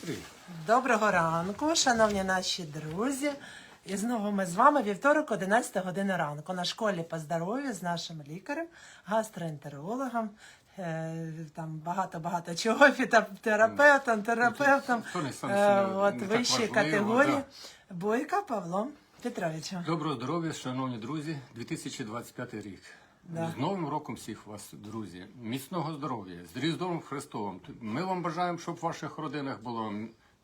Привіт. Доброго ранку, шановні наші друзі. І знову ми з вами вівторок, 11 година ранку на школі по здоров'ю з нашим лікарем, гастроентерологом, е, там багато-багато чого, фітотерапевтом, терапевтом, е, от вищої категорії. Бойка Павлом Петровичем. Доброго здоров'я, шановні друзі, 2025 рік. Да. З Новим роком всіх вас, друзі. Міцного здоров'я, з Різдвом Христовим. Ми вам бажаємо, щоб в ваших родинах було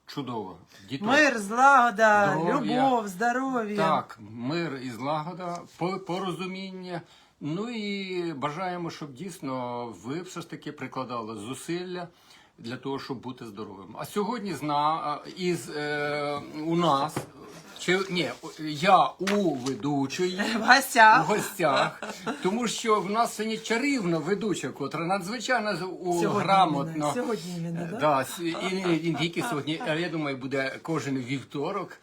чудово. Діток. Мир, злагода, Здоров'я. любов, здоров'я. Так, мир і злагода, порозуміння. Ну і бажаємо, щоб дійсно ви все ж таки прикладали зусилля для того, щоб бути здоровим. А сьогодні зна із е, у нас. Чи ні, я у ведучої В гостях. гостях. гостях, тому що в нас сьогодні чарівна ведуча, котра надзвичайно у- Сьогодні грамотно. сьогодні іменно, да? Да, і, і, і, і, сьогодні, я думаю, буде кожен вівторок.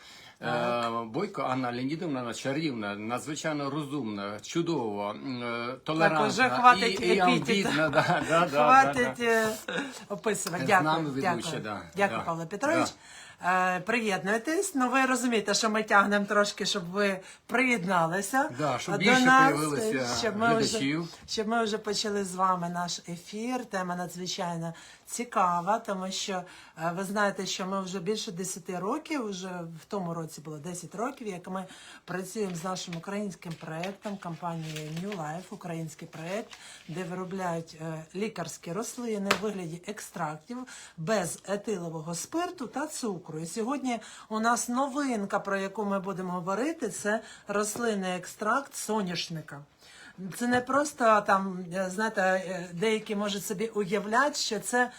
Е, Бойко Анна Леонідовна вона чарівна, надзвичайно розумна, чудова, м, е, толерантна уже хватить і, і амбітна. Да, да, да, Хватить да, е, описувати. З Дякую. нами ведуча, дякую. да, дякую, да, Павло Петрович. Е, Приєднуйтесь. Ну ви розумієте, що ми тягнемо трошки, щоб ви приєдналися Да, щоб до нас, щоб ми вже, щоб ми вже почали з вами наш ефір. Тема надзвичайно цікава, тому що ви знаєте, що ми вже більше 10 років, вже в тому році було 10 років, як ми працюємо з нашим українським проектом, компанією New Life, український проект, де виробляють е, лікарські рослини у вигляді екстрактів без етилового спирту та цукру. І сьогодні у нас новинка, про яку ми будемо говорити, це рослинний екстракт соняшника. Це не просто там, е, знаєте, е, деякі можуть собі уявляти, що це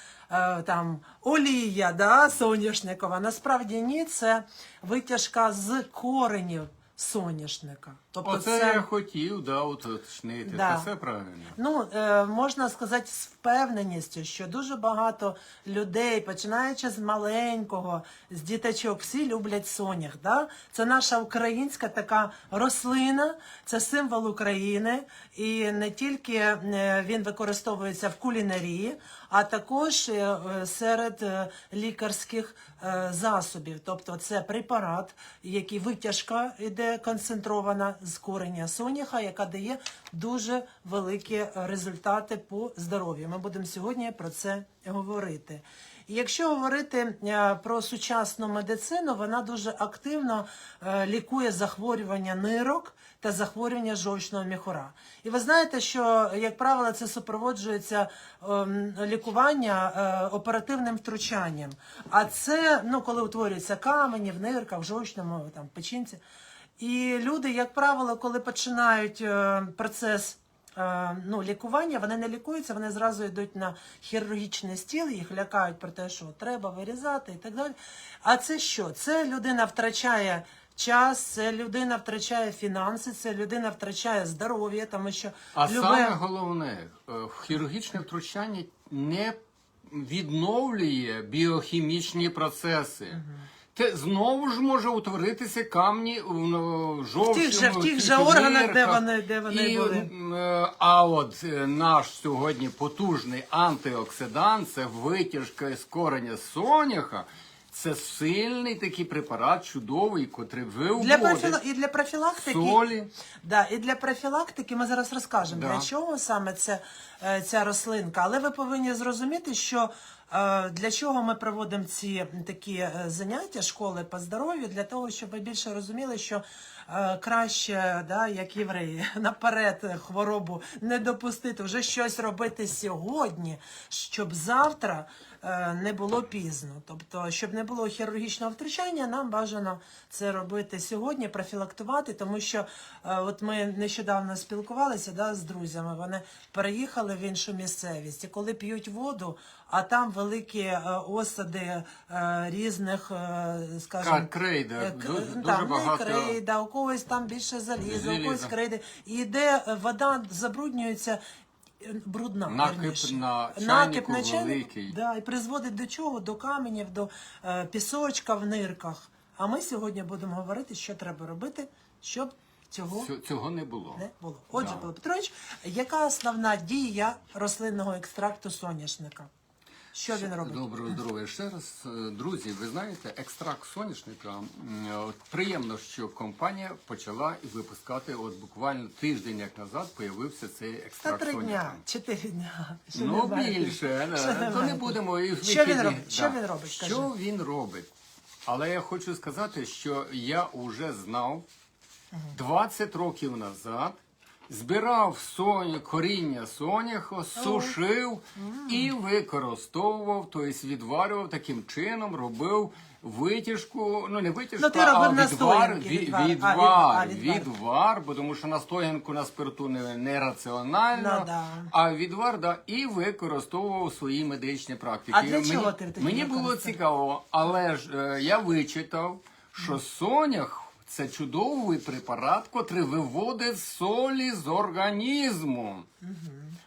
там олія, да, соняшникова. Насправді ні, це витяжка з коренів соняшника. Тобто Оце це я хотів да, уточнити. Да. Це все правильно. Ну, е, можна сказати з впевненістю, що дуже багато людей, починаючи з маленького, з діточок, всі люблять сонях. Да? Це наша українська така рослина, це символ України, і не тільки е, він використовується в кулінарії, а також е, е, серед лікарських засобів. Тобто це препарат, який витяжка йде концентрована з кореня соняха, яка дає дуже великі результати по здоров'ю. Ми будемо сьогодні про це говорити. І якщо говорити е, про сучасну медицину, вона дуже активно е, лікує захворювання нирок та захворювання жовчного міхура. І ви знаєте, що, як правило, це супроводжується ем, лікування е, оперативним втручанням. А це, ну, коли утворюються камені в нирках, в жовчному, там, печінці. І люди, як правило, коли починають е, процес е, ну, лікування, вони не лікуються, вони зразу йдуть на хірургічний стіл, їх лякають про те, що треба вирізати і так далі. А це що? Це людина втрачає час, це людина втрачає фінанси, це людина втрачає здоров'я, тому що А любе- саме головне, е, хірургічне втручання не відновлює біохімічні процеси. Те знову ж може утворитися камні в ну, В тих же- в тих же органах, де вони- де вони І, були. е, А от е, наш сьогодні потужний антиоксидант, це витяжка з кореня соняха. Це сильний такий препарат, чудовий, котрий Для виводить профіла... і для профілактики солі. Да, і для профілактики ми зараз розкажемо, Да. для чого саме це, е, ця рослинка. Але ви повинні зрозуміти, що для чого ми проводимо ці такі е, заняття школи по здоров'ю, для того, щоб ви більше розуміли, що е, краще, да, як євреї, наперед хворобу не допустити, вже щось робити сьогодні, щоб завтра е, не було пізно. Тобто, щоб не було хірургічного втручання, нам бажано це робити сьогодні, профілактувати, тому що е, от ми нещодавно спілкувалися да, з друзями. Вони переїхали в іншу місцевість, і коли п'ють воду, а там великі е, осади е, різних, е, скажімо, крейда. е, дуже ну, багато. крейда, когось там більше заліза, у когось крейди. І йде е, вода забруднюється. е, Брудна, Накип на Накип на чайнику, великий. Да, і призводить до чого? До каменів, до е, пісочка в нирках. А ми сьогодні будемо говорити, що треба робити, щоб цього Цього не було. не було. Отже, Да. Павло Петрович, яка основна дія рослинного екстракту соняшника? Що він робить? Доброго здоров'я. Ще раз, е, друзі, ви знаєте, екстракт соняшника. е, От приємно, що компанія почала випускати. От буквально тиждень як назад появився цей Та екстракт три соняшника. дня, чотири дня. Ще Ну більше, Ще е, то не будемо і Що він робить? Що він робить, Що скажи? він робить? Але я хочу сказати, що я вже знав 20 років назад. Збирав соня, коріння соняху, сушив і використовував, тобто відварював таким чином, робив витяжку, ну не витяжку, Ну, а відвар, настоянки, ві- відвар. Відвар, а, відвар. відвар, бо тому що настоянку на спирту не, не раціонально, Ну, да. а відвар да, і використовував свої медичні практики. А для мені, чого ти Мені було цікаво, але ж е, я вичитав, що сонях це чудовий препарат, котрий виводить солі з організму.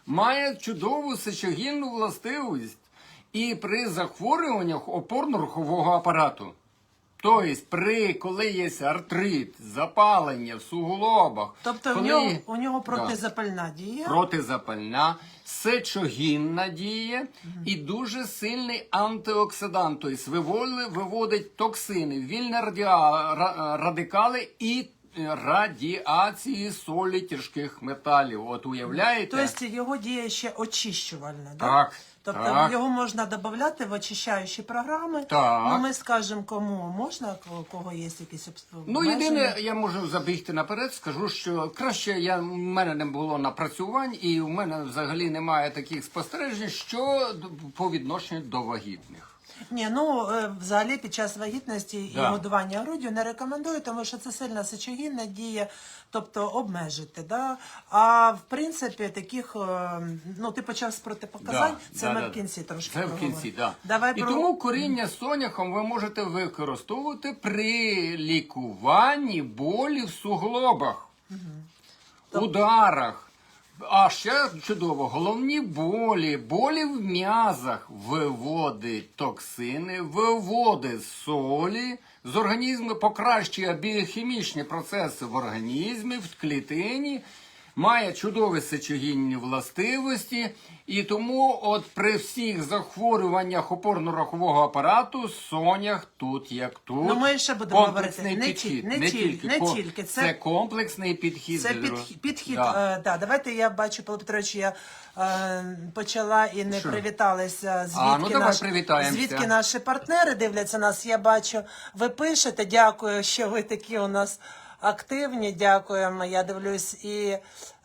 Має чудову сечогінну властивість і при захворюваннях опорно-рухового апарату. Тобто, при коли є артрит, запалення в суглобах, Тобто в нього, у нього протизапальна дія. протизапальна, сечогінна діє і дуже сильний антиоксидант, тобто виволи- виводить токсини, вільні радикали і е, радіації солі тяжких металів. От уявляєте? Тобто його діє ще очищувальна, так? Так, Тобто так. його можна додати в очищаючі програми. Так. Ну, ми скажемо, кому можна, у кого є якісь обс- Ну, обмеження? єдине, я можу забігти наперед, скажу, що краще я, в мене не було напрацювань, і в мене взагалі немає таких спостережень, що д- по відношенню до вагітних. Ні, ну е, взагалі під час вагітності і годування груддю не рекомендую, тому що це сильна сечогінна дія, тобто обмежити. Да? А в принципі, таких, е, ну ти почав з протипоказань, це ми в кінці трошки. Це в кінці, так. Давай І про... тому коріння з соняхом ви можете використовувати при лікуванні болі в суглобах, ударах. А ще чудово, головні болі, болі в м'язах виводить токсини, виводить солі. З організму, покращує біохімічні процеси в організмі, в клітині, має чудові сечогінні властивості, і тому от при всіх захворюваннях опорно-рахового апарату сонях тут як тут. Ну, ми ще будемо говорити. Не підхід. ті- не ті- не тільки. Це- це комплексний підхід. Це підхід, підхід Да. е, да. Давайте я бачу, Павло Петрович, я е, почала і не Що? привіталися. Звідки, А, ну, давай наш- привітаємося. звідки наші партнери дивляться нас. Я бачу, ви пишете. Дякую, що ви такі у нас активні. Дякуємо. Я дивлюсь і.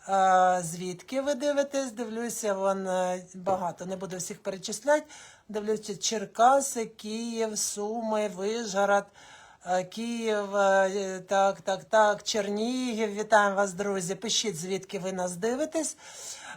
е, Звідки ви дивитесь? Дивлюся, вон е, багато. Не буду всіх перечисляти. Дивлюся Черкаси, Київ, Суми, Вижгород. Е, Київ, так, так, так, Чернігів. Вітаємо вас, друзі. Пишіть, звідки ви нас дивитесь.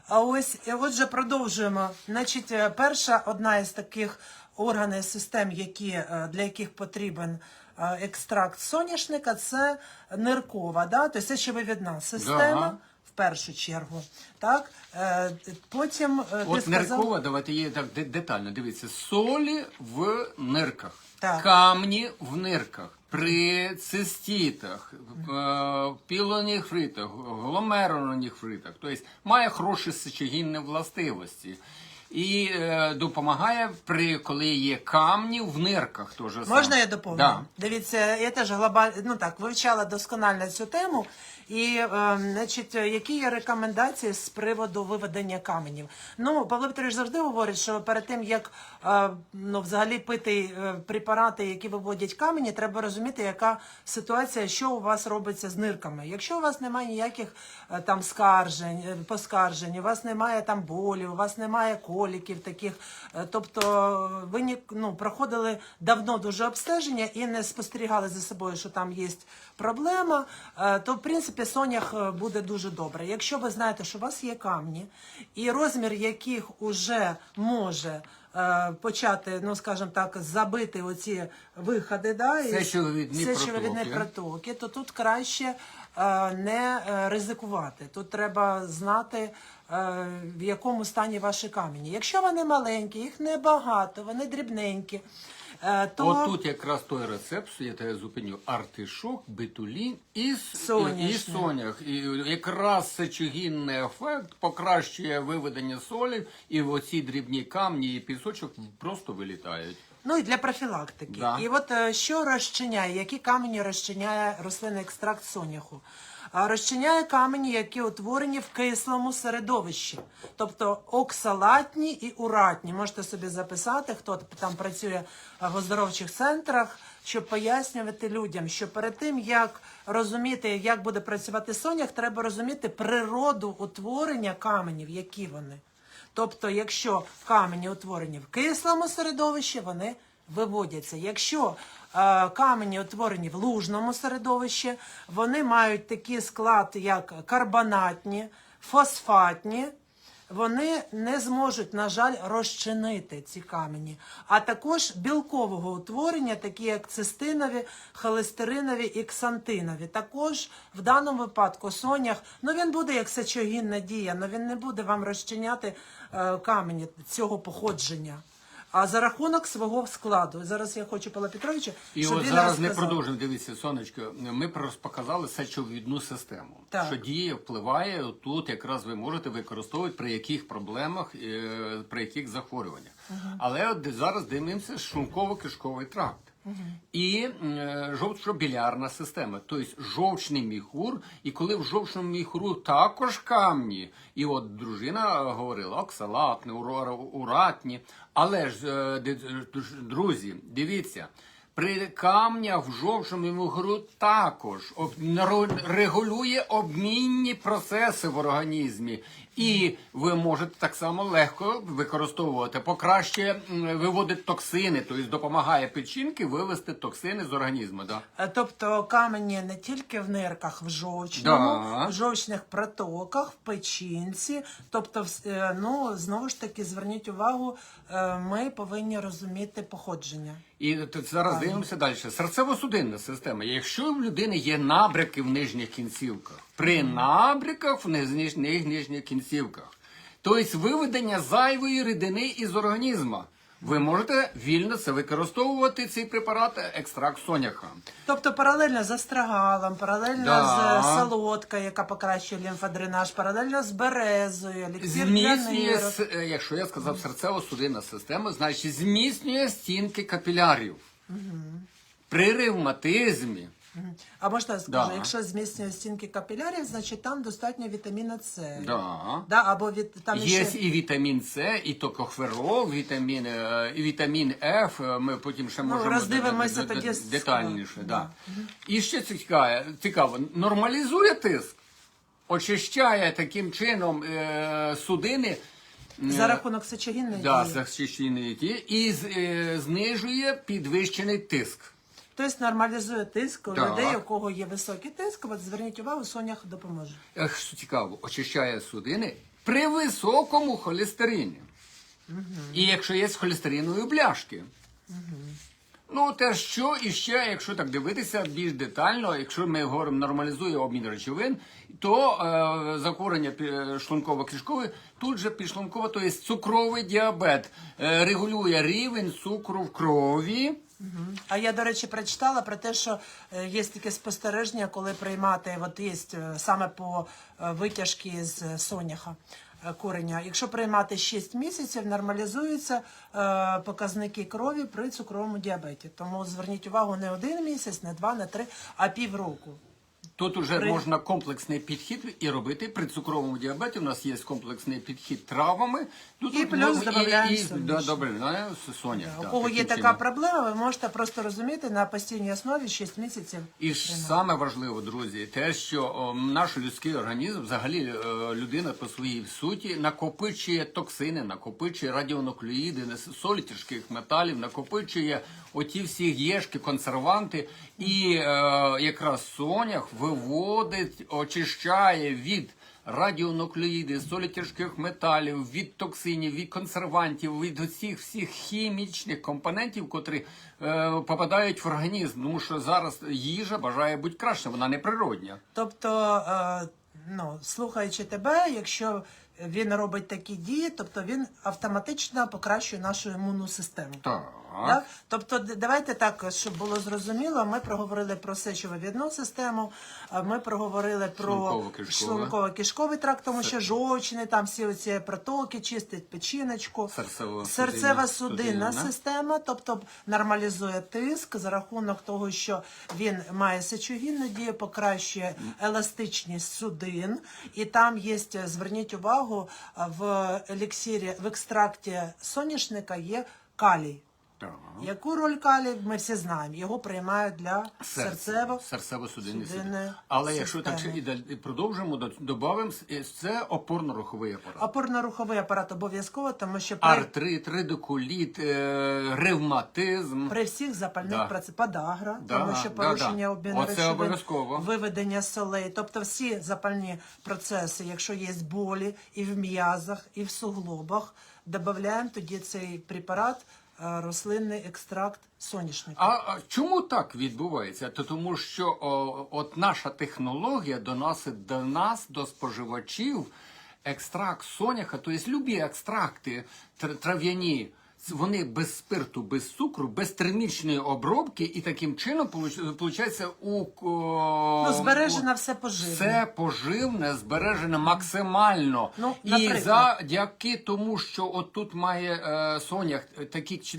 А ось, і отже, продовжуємо. Значить, перша одна із таких органів систем, які, для яких потрібен екстракт соняшника, це ниркова, да? тобто це щевовідна система. Ага. В першу чергу, так Е, потім е, ти От сказав, ниркова, давайте її так детально. Дивіться, солі в нирках, Так. камні в нирках, при цистітах, е, пілоніфритах, гломеруloніфритах. Тобто має хороші сечогінні властивості. І е, допомагає при коли є камні в нирках. Теж. Можна я доповню? Да. Дивіться, я теж глобально ну так, вивчала досконально цю тему. І, е, значить, які є рекомендації з приводу виведення каменів? Ну, Павло Петрович завжди говорить, що перед тим, як е, ну, взагалі пити е, препарати, які виводять камені, треба розуміти, яка ситуація, що у вас робиться з нирками. Якщо у вас немає ніяких там скаржень, поскаржень, у вас немає там болі, у вас немає коліків таких, тобто ви ну, проходили давно дуже обстеження і не спостерігали за собою, що там є проблема, то в принципі сонях е, буде дуже добре. Якщо ви знаєте, що у вас є камні, і розмір яких уже може е, почати, ну скажімо так, забити оці виходи, да, із- Сечовидні сечовидні протоки. протоки, то тут краще е, не е, ризикувати. Тут треба знати, е, в якому стані ваші камені. Якщо вони маленькі, їх небагато, вони дрібненькі. Е, то От тут якраз той рецепт, я тебе зупиню, артишок, бетулін і, Соняшник. і сонях. І якраз сечогінний ефект покращує виведення солі, і оці дрібні камні і пісочок просто вилітають. Ну і для профілактики. Да. І от е, що розчиняє, які камені розчиняє рослинний екстракт соняху? Розчиняє камені, які утворені в кислому середовищі, тобто оксалатні і уратні. Можете собі записати, хто там працює в оздоровчих центрах, щоб пояснювати людям, що перед тим як розуміти, як буде працювати сонях, треба розуміти природу утворення каменів, які вони. Тобто, якщо камені утворені в кислому середовищі, вони виводяться. Якщо е, камені утворені в лужному середовищі, вони мають такий склад, як карбонатні, фосфатні. Вони не зможуть, на жаль, розчинити ці камені, а також білкового утворення, такі як цистинові, холестеринові і ксантинові. Також в даному випадку сонях, ну він буде як сечогінна дія, але він не буде вам розчиняти е, камені цього походження. А за рахунок свого складу. Зараз я хочу Павла Петровича, І щоб от він зараз не розказав. продовжуємо дивіться, сонечко. Ми просто показали сечовідну систему, Так. що діє, впливає тут. Якраз ви можете використовувати при яких проблемах, е, при яких захворюваннях. Але от зараз дивимося шлунково-кишковий тракт. І е, жовчно-білярна система, тобто жовчний міхур. І коли в жовчному міхуру також камні, і от дружина говорила оксалатні, уратні. Але ж, е, друзі, дивіться, при камнях в жовчному міхуру також регулює обмінні процеси в організмі. І ви можете так само легко використовувати, покращує м, виводить токсини, тобто допомагає печінки вивести токсини з організму. Да? Е, Тобто камені не тільки в нирках, в жовчному, Да. в жовчних протоках, в печінці. Тобто, е, ну знову ж таки, зверніть увагу, е, ми повинні розуміти походження. І зараз дивимося далі. Серцево-судинна система. Якщо в людини є набряки в нижніх кінцівках, при набряках в нижніх, нижніх кінцівках, тобто виведення зайвої рідини із організму, ви можете вільно це використовувати цей препарат екстракт соняха. Тобто паралельно з астрагалом, паралельно Да. з солодкою, яка покращує лімфодренаж, паралельно з березою, еліксир Зміцнює, е, якщо я сказав серцево-судинна система, значить зміцнює стінки капілярів. При ревматизмі. А можна скажу, Да. якщо зміцнює стінки капілярів, значить там достатньо вітаміна С. Да. Да, або від там Є ще... і вітамін С, і токохверол, вітамін, е, і вітамін Ф. е, Ми потім ще можемо роздивимося д- д- д- тоді з- детальніше. да. Да. І ще цікаве, цікаво, нормалізує тиск, очищає таким чином е, судини. е, за рахунок сечогінної да, дії. захищені ті, і з- е, знижує підвищений тиск. Тобто нормалізує тиск у Так. людей, у кого є високий тиск. От зверніть увагу, сонях допоможе. Ех, що цікаво, очищає судини при високому холестерині. І якщо є з холестеринові бляшки. Ну, те що і ще, якщо так дивитися більш детально, якщо ми говоримо нормалізує обмін речовин, то е, захворювання пі- шлунково-кишкове тут же підшлунково, тобто цукровий діабет. Е, регулює рівень цукру в крові. А я, до речі, прочитала про те, що е, є таке спостереження, коли приймати, от є е, саме по е, витяжки з соняха кореня. Якщо приймати 6 місяців, нормалізуються е, показники крові при цукровому діабеті. Тому зверніть увагу не один місяць, не два, не три, а півроку. Тут уже При- можна комплексний підхід і робити при цукровому діабеті. У нас є комплексний підхід травами. Тут І плюс додаємо да, да, соня. У кого є така чином. проблема, ви можете просто розуміти на постійній основі 6 місяців. І ж саме важливо, друзі, те, що о, наш людський організм, взагалі е, людина по своїй суті, накопичує токсини, накопичує радіонуклеїди, солі тяжких металів, накопичує оті всі єшки, консерванти, і е, якраз сонях виводить, очищає від. Радіонуклеїди, солі тяжких металів, від токсинів, від консервантів, від усіх всіх хімічних компонентів, котрі е, попадають в організм. Тому що зараз їжа бажає бути краще, вона не природня. Тобто, е, ну, слухаючи тебе, якщо він робить такі дії, тобто він автоматично покращує нашу імунну систему. Так. Да? Тобто, давайте так, щоб було зрозуміло, ми проговорили про сечовивідну систему, ми проговорили про шлунково-кишковий тракт, тому що жовчний, там всі оці протоки, чистить печіночку. Серцева судинна система, тобто нормалізує тиск за рахунок того, що він має сечогінну дію, покращує еластичність судин. І там є, зверніть увагу, в еліксирі, в екстракті соняшника є калій. Так. Яку роль калій ми всі знаємо? Його приймають для серцево серцево-судинної судинної системи. Але якщо так ще і далі продовжимо, додамо, це опорно-руховий апарат. Опорно-руховий апарат обов'язково, тому що при, Артрит, редикуліт, е, ревматизм. при всіх запальних Да. процесах подагра, Да, тому що да, порушення да. обміну Оце речовин, обов'язково. виведення солей, тобто всі запальні процеси, якщо є болі і в м'язах, і в суглобах, додаємо тоді цей препарат, рослинний екстракт соняшника. А чому так відбувається? То тому, що о, от наша технологія доносить до нас, до споживачів, екстракт соняха, тобто любі екстракти тр- трав'яні. Вони без спирту, без цукру, без термічної обробки, і таким чином виходить у Ну, збережено у- все поживне. Все поживне збережене максимально. Ну, і завдяки тому, що от тут має е, сонях е, такі чи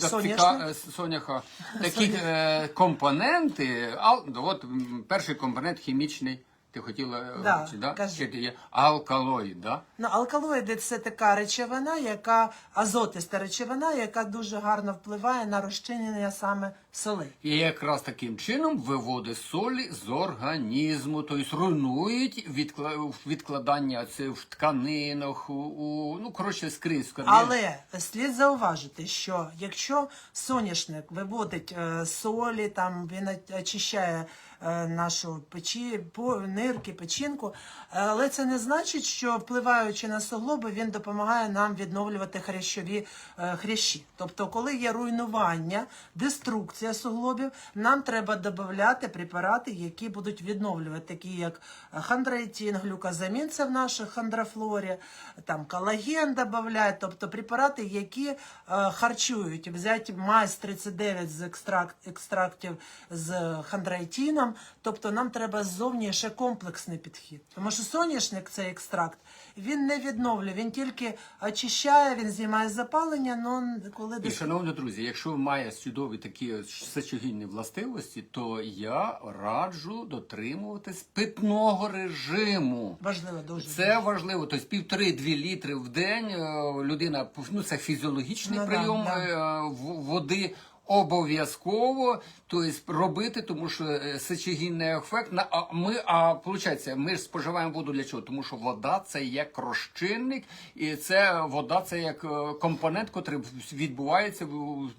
е, соняха такі е, компоненти. А, от перший компонент хімічний. Ти хотіла е, Да, чи, да? кажи. Ти є алкалоїд, да? Ну, алкалоїди це така речовина, яка азотиста речовина, яка дуже гарно впливає на розчинення саме солей. І якраз таким чином виводить солі з організму, тобто руйнують відкла- відкладання це в тканинах, у, ну коротше скрізь. Але слід зауважити, що якщо соняшник виводить е, солі, там він очищає е, нашу печі, по, нирки, печінку, але це не значить, що впливаючи на суглоби, він допомагає нам відновлювати хрящові е, хрящі. Тобто, коли є руйнування, деструкція суглобів, нам треба додати препарати, які будуть відновлювати, такі як хондроїтин, глюкозамін, це в нашій хондрофлорі, там колаген додають, тобто препарати, які е, харчують. Взяти майс 39 з екстракт, екстрактів з хондроїтином, тобто нам треба ззовні ще комплексний підхід. Тому що соняшник, цей екстракт, він не відновлює, він тільки очищає, він знімає запалення, але коли І, шановні друзі, якщо має чудові такі сечогінні властивості, то я раджу дотримуватись питного режиму. важливо дуже. Це важливо. Тобто півтори-дві літри в день е, людина ну це фізіологічний Ну прийом да. да. в- води. Обов'язково тобто, робити, тому що е, сечогінний ефект на а ми а виходить, ми ж споживаємо воду для чого? Тому що вода це як розчинник, і це вода це як е, компонент, який відбувається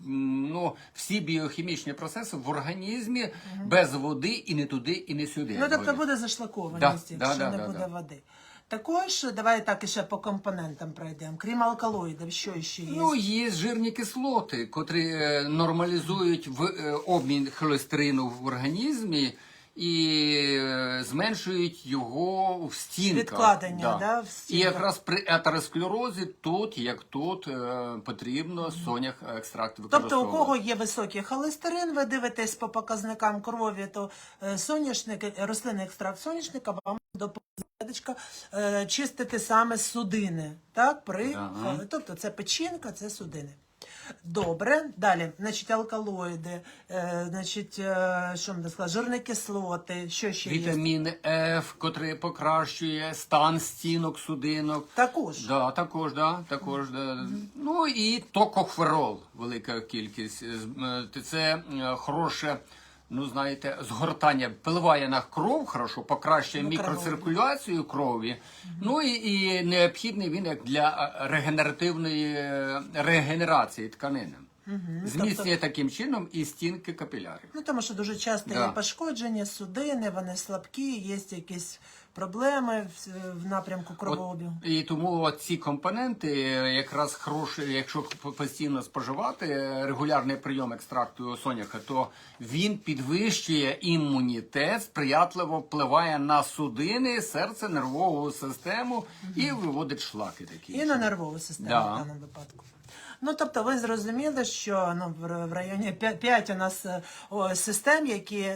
ну, всі біохімічні процеси в організмі без води і не туди, і не сюди. Ну, тобто буде зашлакованість, Да, якщо да, не да, буде да. води. Також давай так ще по компонентам пройдемо. Крім алкалоїдів, що ще є? Ну, є жирні кислоти, котрі е, нормалізують в, е, обмін холестерину в організмі і е, зменшують його в стінках. Відкладення, да, в І якраз при атеросклерозі тут, як тут, е, потрібно сонях екстракт Тобто, у кого є високий холестерин, ви дивитесь по показникам крові, то е, соняшник, рослинний екстракт соняшника вам допоможе чистити саме судини. Так, при, Ага. тобто це печінка, це судини. Добре, далі, значить, алкалоїди, е, значить, е, що можна сказати, жирні кислоти, що ще є? Вітамін Ф, котрий покращує стан стінок судинок. Також. Да, також, да, також, да. Ну і токоферол, велика кількість. Е, Це хороше, ну знаєте, згортання впливає на кров, хорошо, покращує Ну, мікроциркуляцію крові. Ну і, і необхідний він як для е, регенеративної е, регенерації тканини. Зміцнює таким чином і стінки капілярів. Ну, тому що дуже часто Да. є пошкодження, судини, вони слабкі, є якісь проблеми в, напрямку кровообігу. От, і тому ці компоненти якраз хороші, якщо постійно споживати е, регулярний прийом екстракту соняха, то він підвищує імунітет, сприятливо впливає на судини, серце, нервову систему і виводить шлаки такі. І на нервову систему Да. в даному випадку. Ну, тобто ви зрозуміли, що ну, в районі 5 у нас е, систем, які,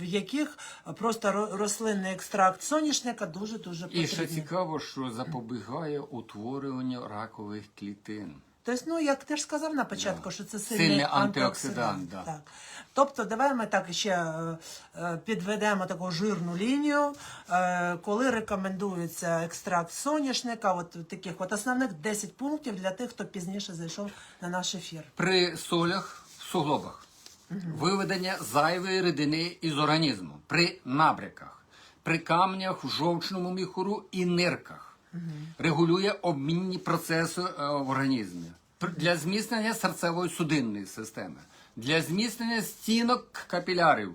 в яких просто ро- рослинний екстракт соняшника дуже-дуже І потрібний. ще цікаво, що запобігає утворюванню ракових клітин. Тобто, ну як ти ж сказав на початку, що це сильний, Сильний антиоксидант. антиоксидант, да. Так. Тобто, давай ми так ще е, е, підведемо таку жирну лінію, е, коли рекомендується екстракт соняшника, от таких от основних 10 пунктів для тих, хто пізніше зайшов на наш ефір. При солях в суглобах, виведення зайвої рідини із організму, при набряках, при камнях в жовчному міхуру і нирках, регулює обмінні процеси е, в організмі, для зміцнення серцевої судинної системи, для зміцнення стінок капілярів,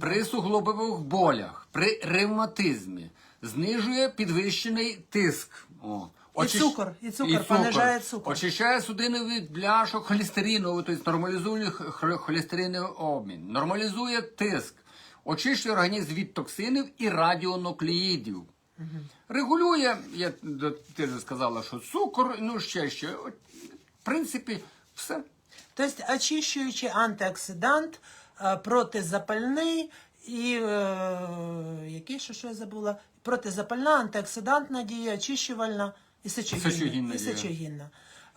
при суглобових болях, при ревматизмі, знижує підвищений тиск. О. І цукор, і цукор, понижає цукор. Очищає судини від бляшок холестерину, тобто нормалізує холестериновий обмін, нормалізує тиск, очищує організм від токсинів і радіонуклеїдів. Регулює, я ти ж сказала, що цукор, ну ще ще. В принципі, все. Тобто очищуючий антиоксидант, е, протизапальний і е, який ще що я забула? Протизапальна, антиоксидантна дія, очищувальна і сечогінна. І сечогінна.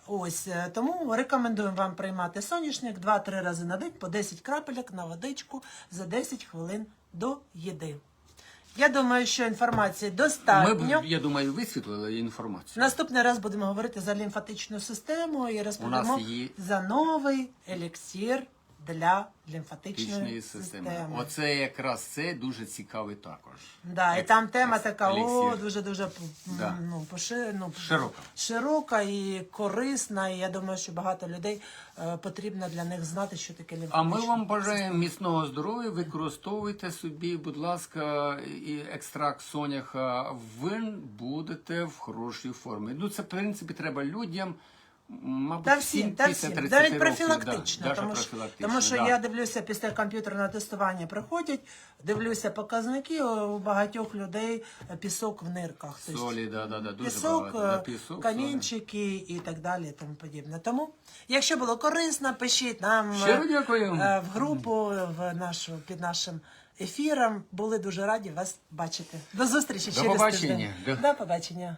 Ось е, тому рекомендуємо вам приймати соняшник 2-3 рази на день по 10 крапельок на водичку за 10 хвилин до їди. Я думаю, що інформації достатньо. Ми, я думаю, висвітлили інформацію. Наступний раз будемо говорити за лімфатичну систему і розповімо є- за новий еліксір для лімфатичної системи. системи. Оце якраз це дуже цікавий також. Да, і там тема як така, о, дуже дуже Да. ну, поши, ну, Широка. широка і корисна. І я думаю, що багато людей е, потрібно для них знати, що таке А ми вам бажаємо міцного здоров'я. Використовуйте собі, будь ласка, і екстракт соняха. Ви будете в хорошій формі. Ну це в принципі треба людям. Мабуть, Та всім, та всім, навіть профілактично, да, тому, що, профілактично, тому що да. я дивлюся після комп'ютерного тестування приходять, дивлюся показники у багатьох людей е, пісок в нирках. Тобто солі, да, да, да, дуже пісок, багато. Да, е, пісок, камінчики і так далі, тому подібне. Тому, якщо було корисно, пишіть нам е, е, в групу в нашу під нашим ефіром. Були дуже раді вас бачити. До зустрічі До через побачення. тиждень. До- До побачення.